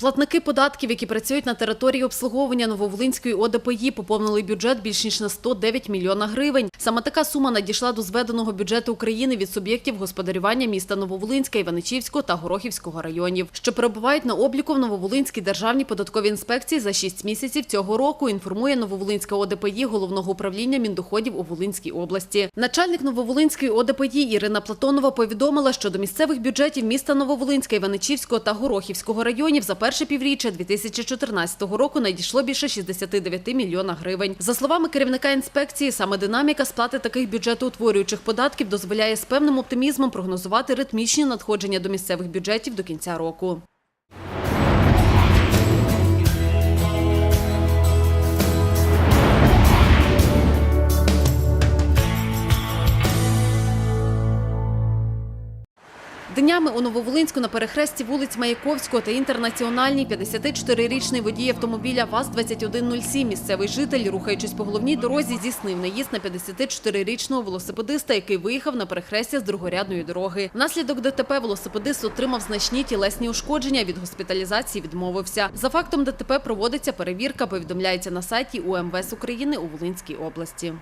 Платники податків, які працюють на території обслуговування Нововолинської ОДПІ, поповнили бюджет більш ніж на 109 мільйона гривень. Саме така сума надійшла до зведеного бюджету України від суб'єктів господарювання міста Нововолинська, Іваничівського та Горохівського районів, що перебувають на обліку в Нововолинській державній податковій інспекції за 6 місяців цього року. Інформує Нововолинська ОДПІ головного управління Міндоходів у Волинській області. Начальник Нововолинської ОДПІ Ірина Платонова повідомила, що до місцевих бюджетів міста Нововолинська, Іваничівського та Горохівського районів за перше півріччя 2014 року надійшло більше 69 мільйона гривень. За словами керівника інспекції, саме динаміка сплати таких бюджетоутворюючих податків дозволяє з певним оптимізмом прогнозувати ритмічні надходження до місцевих бюджетів до кінця року. Днями у Нововолинську на перехресті вулиць Маяковського та Інтернаціональній 54-річний водій автомобіля ВАЗ-2107, місцевий житель, рухаючись по головній дорозі, здійснив наїзд на 54-річного велосипедиста, який виїхав на перехрестя з другорядної дороги. Внаслідок ДТП велосипедист отримав значні тілесні ушкодження, від госпіталізації відмовився. За фактом ДТП проводиться перевірка, повідомляється на сайті УМВС України у Волинській області.